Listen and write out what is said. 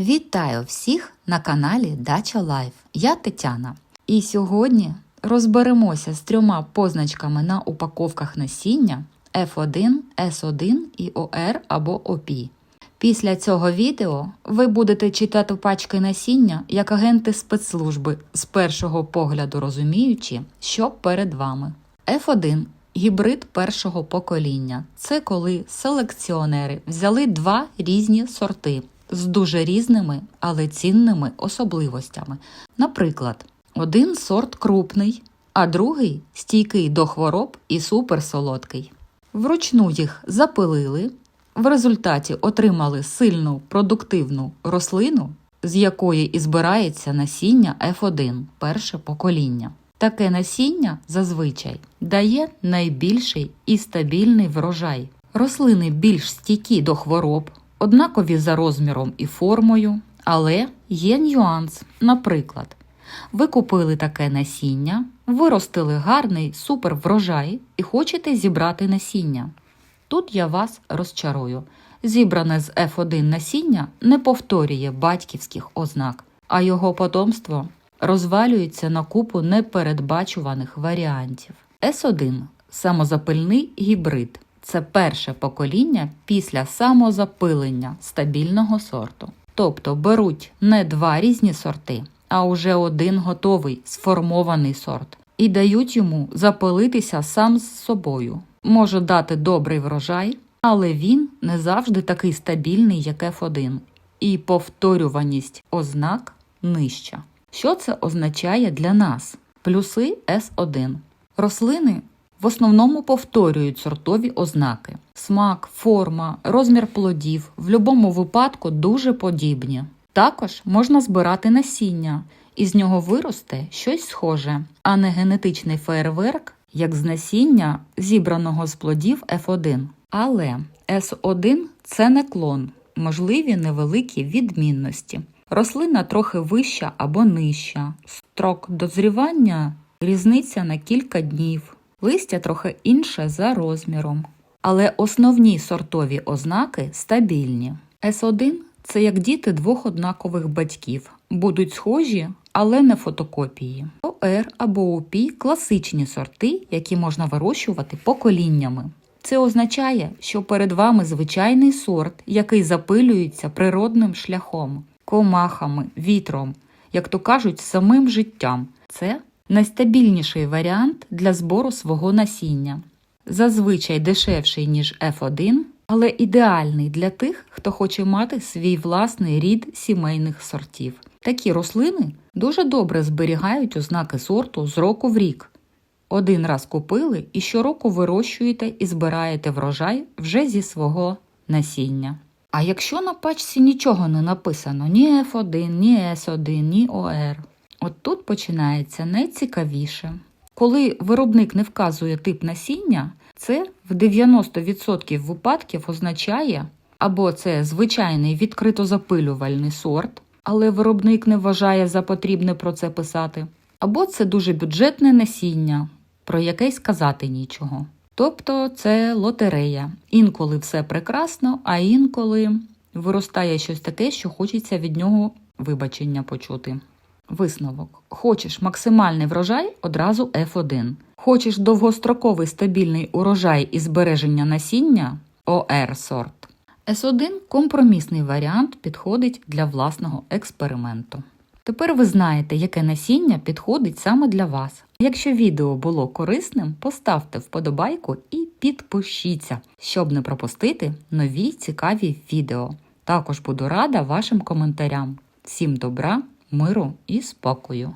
Вітаю всіх на каналі Дача Лайф. Я Тетяна. І сьогодні розберемося з трьома позначками на упаковках насіння F1, S1 і OR або OP. Після цього відео ви будете читати пачки насіння як агенти спецслужби, з першого погляду розуміючи, що перед вами. F1 гібрид першого покоління. Це коли селекціонери взяли два різні сорти з дуже різними, але цінними особливостями. Наприклад, один сорт крупний, а другий стійкий до хвороб і суперсолодкий. Вручну їх запилили, в результаті отримали сильну продуктивну рослину, з якої і збирається насіння F1 перше покоління. Таке насіння зазвичай дає найбільший і стабільний врожай. Рослини більш стійкі до хвороб, однакові за розміром і формою, але є нюанс. Наприклад, ви купили таке насіння, виростили гарний суперврожай і хочете зібрати насіння. Тут я вас розчарую. Зібране з F1 насіння не повторює батьківських ознак, а його потомство розвалюється на купу непередбачуваних варіантів. S1 самозапильний гібрид. Це перше покоління після самозапилення стабільного сорту. Тобто беруть не два різні сорти, а уже один готовий сформований сорт, і дають йому запилитися сам з собою. Може дати добрий врожай, але він не завжди такий стабільний, як F1, і повторюваність ознак нижча. Що це означає для нас? Плюси S1. Рослини в основному повторюють сортові ознаки: смак, форма, розмір плодів в будь-якому випадку дуже подібні. Також можна збирати насіння, і з нього виросте щось схоже, а не генетичний феєрверк, як з насіння, зібраного з плодів F1. Але S1 це не клон, можливі невеликі відмінності. Рослина трохи вища або нижча, строк дозрівання різниця на кілька днів, листя трохи інше за розміром. Але основні сортові ознаки стабільні. С1 це як діти двох однакових батьків, будуть схожі, але не фотокопії. ОР або ОП класичні сорти, які можна вирощувати поколіннями. Це означає, що перед вами звичайний сорт, який запилюється природним шляхом, комахами, вітром, як то кажуть, самим життям. Це найстабільніший варіант для збору свого насіння. Зазвичай дешевший, ніж F1, але ідеальний для тих, хто хоче мати свій власний рід сімейних сортів. Такі рослини дуже добре зберігають ознаки сорту з року в рік. Один раз купили і щороку вирощуєте і збираєте врожай вже зі свого насіння. А якщо на пачці нічого не написано ні F1, ні S1, ні OR, от тут починається найцікавіше. Коли виробник не вказує тип насіння, це в 90% випадків означає або це звичайний відкритозапилювальний сорт, але виробник не вважає за потрібне про це писати, або це дуже бюджетне насіння, про яке й сказати нічого. Тобто це лотерея. Інколи все прекрасно, а інколи виростає щось таке, що хочеться від нього вибачення почути. Висновок: хочеш максимальний врожай одразу F1. Хочеш довгостроковий стабільний урожай і збереження насіння ОР сорт. С1 компромісний варіант підходить для власного експерименту. Тепер ви знаєте, яке насіння підходить саме для вас. Якщо відео було корисним, поставте вподобайку і підпишіться, щоб не пропустити нові цікаві відео. Також буду рада вашим коментарям. Всім добра, миру і спокою!